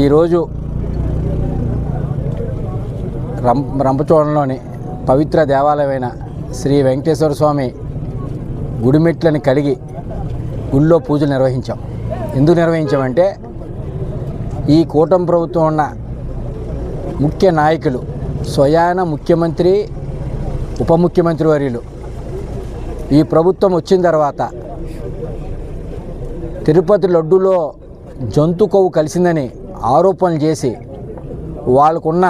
ఈరోజు రం రంపచోడంలోని పవిత్ర దేవాలయమైన శ్రీ వెంకటేశ్వర స్వామి గుడిమెట్లను కలిగి గుళ్ళో పూజలు నిర్వహించాం. ఎందుకు నిర్వహించామంటే ఈ కూటమి ప్రభుత్వం ఉన్న ముఖ్య నాయకులు స్వయాన ముఖ్యమంత్రి ఉప ముఖ్యమంత్రి వర్యులు. ఈ ప్రభుత్వం వచ్చిన తర్వాత తిరుపతి లడ్డులో జంతు కొవ్వు కలిసిందని ఆరోపణలు చేసి వాళ్ళకున్న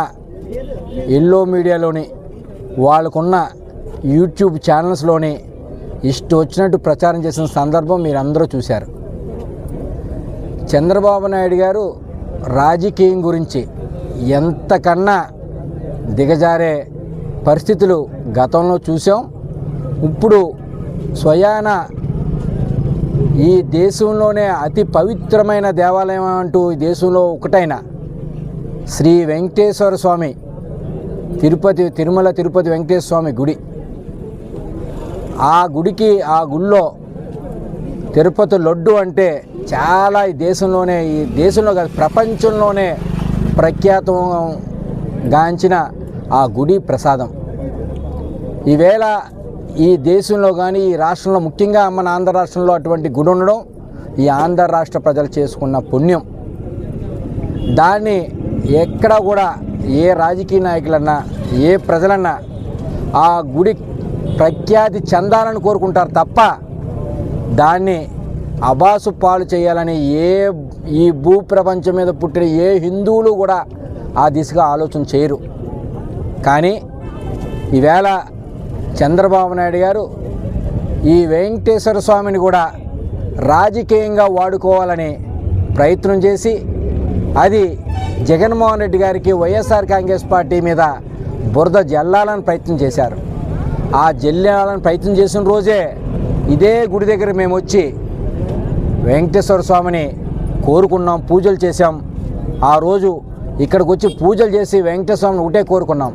ఎల్లో మీడియాలోని వాళ్ళకున్న యూట్యూబ్ ఛానల్స్లోని ఇష్టం వచ్చినట్టు ప్రచారం చేసిన సందర్భం మీరందరూ చూశారు. చంద్రబాబు నాయుడు గారు రాజకీయం గురించి ఎంతకన్నా దిగజారే పరిస్థితులు గతంలో చూసాం ఇప్పుడు స్వయాన ఈ దేశంలోనే అతి పవిత్రమైన దేవాలయం అంటూ ఈ దేశంలో ఒకటైన శ్రీ వెంకటేశ్వర స్వామి తిరుపతి తిరుమల తిరుపతి వెంకటేశ్వర స్వామి గుడి. ఆ గుడికి ఆ గుళ్ళో తిరుపతి లడ్డు అంటే చాలా ఈ దేశంలోనే ఈ దేశంలో కాదు ప్రపంచంలోనే ప్రఖ్యాతం గాంచిన ఆ గుడి ప్రసాదం. ఈవేళ ఈ దేశంలో కానీ ఈ రాష్ట్రంలో ముఖ్యంగా మన ఆంధ్ర రాష్ట్రంలో అటువంటి గుడి ఉండడం ఈ ఆంధ్ర రాష్ట్ర ప్రజలు చేసుకున్న పుణ్యం. దాన్ని ఎక్కడ కూడా ఏ రాజకీయ నాయకులన్నా ఏ ప్రజలన్నా ఆ గుడి ప్రఖ్యాతి చెందాలని కోరుకుంటారు తప్ప దాన్ని అబాసు పాలు చేయాలని ఏ ఈ భూ ప్రపంచం మీద పుట్టిన ఏ హిందువులు కూడా ఆ దిశగా ఆలోచన చేయరు. కానీ ఈవేళ చంద్రబాబు నాయుడు గారు ఈ వెంకటేశ్వర స్వామిని కూడా రాజకీయంగా వాడుకోవాలని ప్రయత్నం చేసి అది జగన్మోహన్ రెడ్డి గారికి వైఎస్ఆర్ కాంగ్రెస్ పార్టీ మీద బురద జల్లాలని ప్రయత్నం చేశారు. ఆ జల్లాలని ప్రయత్నం చేసిన రోజే ఇదే గుడి దగ్గర మేము వచ్చి వెంకటేశ్వర స్వామిని కోరుకున్నాం పూజలు చేశాం. ఆ రోజు ఇక్కడికి వచ్చి పూజలు చేసి వెంకటేశ్వర స్వామిని ఒకటే కోరుకున్నాం.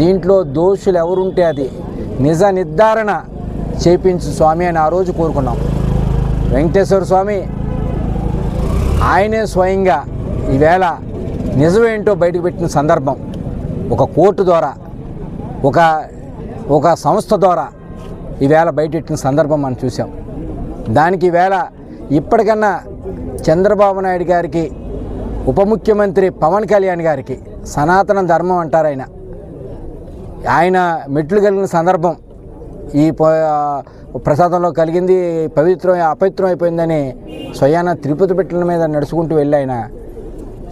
దీంట్లో దోషులు ఎవరుంటే అది. నిజ నిర్ధారణ చేపించు స్వామి అని ఆ రోజు కోరుకున్నాం. వెంకటేశ్వర స్వామి ఆయనే స్వయంగా ఈవేళ నిజమేంటో బయటకు పెట్టిన సందర్భం. ఒక కోర్టు ద్వారా ఒక ఒక సంస్థ ద్వారా ఈవేళ బయటెట్టిన సందర్భం మనం చూసాం దానికి ఈవేళ ఇప్పటికన్నా చంద్రబాబు నాయుడు గారికి ఉప ముఖ్యమంత్రి పవన్ కళ్యాణ్ గారికి సనాతన ధర్మం అంటారు ఆయన. ఆయన మెట్లు కలిగిన సందర్భం ఈ ప్రసాదంలో కలిగింది. పవిత్రం అపవిత్రం అయిపోయిందని స్వయాన తిరుపతి పెట్టల మీద నడుచుకుంటూ వెళ్ళి ఆయన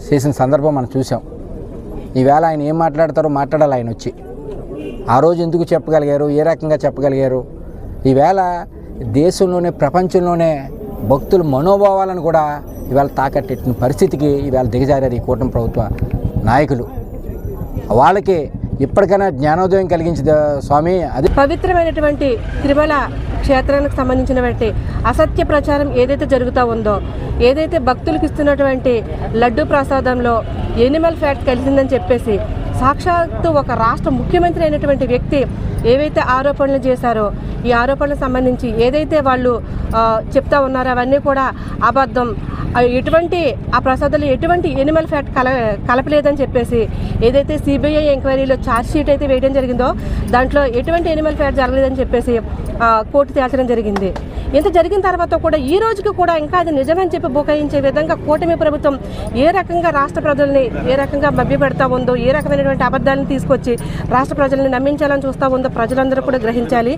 చేసిన సందర్భం మనం చూసాం ఈవేళ ఆయన ఏం మాట్లాడతారో మాట్లాడాలి ఆయన వచ్చి. ఆ రోజు ఎందుకు చెప్పగలిగారు? ఏ రకంగా చెప్పగలిగారు? ఈవేళ దేశంలోనే ప్రపంచంలోనే భక్తుల మనోభావాలను కూడా ఇవాళ తాకట్టెట్టిన పరిస్థితికి ఈవేళ దిగజారారు ఈ కూటమి ప్రభుత్వ నాయకులు. వాళ్ళకి ఇప్పటికైనా జ్ఞానోదయం కలిగించింది స్వామి. అది పవిత్రమైనటువంటి తిరుమల క్షేత్రానికి సంబంధించినటువంటి అసత్య ప్రచారం ఏదైతే జరుగుతూ ఉందో ఏదైతే భక్తులకు ఇస్తున్నటువంటి లడ్డు ప్రసాదంలో ఎనిమల్ ఫ్యాట్ కలిసిందని చెప్పేసి సాక్షాత్తు ఒక రాష్ట్ర ముఖ్యమంత్రి అయినటువంటి వ్యక్తి ఏవైతే ఆరోపణలు చేశారో ఈ ఆరోపణలకు సంబంధించి ఏదైతే వాళ్ళు చెప్తా ఉన్నారో అవన్నీ కూడా అబద్ధం. ఎటువంటి ఆ ప్రసాదాలు ఎటువంటి ఎనిమల్ ఫ్యాట్ కల కలపలేదని చెప్పేసి ఏదైతే సిబిఐ ఎంక్వైరీలో ఛార్జ్ షీట్ అయితే వేయడం జరిగిందో దాంట్లో ఎటువంటి ఎనిమల్ ఫ్యాట్ జరగలేదని చెప్పేసి కోర్టు తేల్చడం జరిగింది. ఇంత జరిగిన తర్వాత కూడా ఈ రోజుకి కూడా ఇంకా అది నిజమని చెప్పి బుకాయించే విధంగా కూటమి ప్రభుత్వం ఏ రకంగా రాష్ట్ర ప్రజల్ని ఏ రకంగా మభ్యపెడతా ఉందో ఏ రకమైనటువంటి అబద్ధాలను తీసుకొచ్చి రాష్ట్ర ప్రజల్ని నమ్మించాలని చూస్తూ ఉందో ప్రజలందరూ కూడా గ్రహించాలి.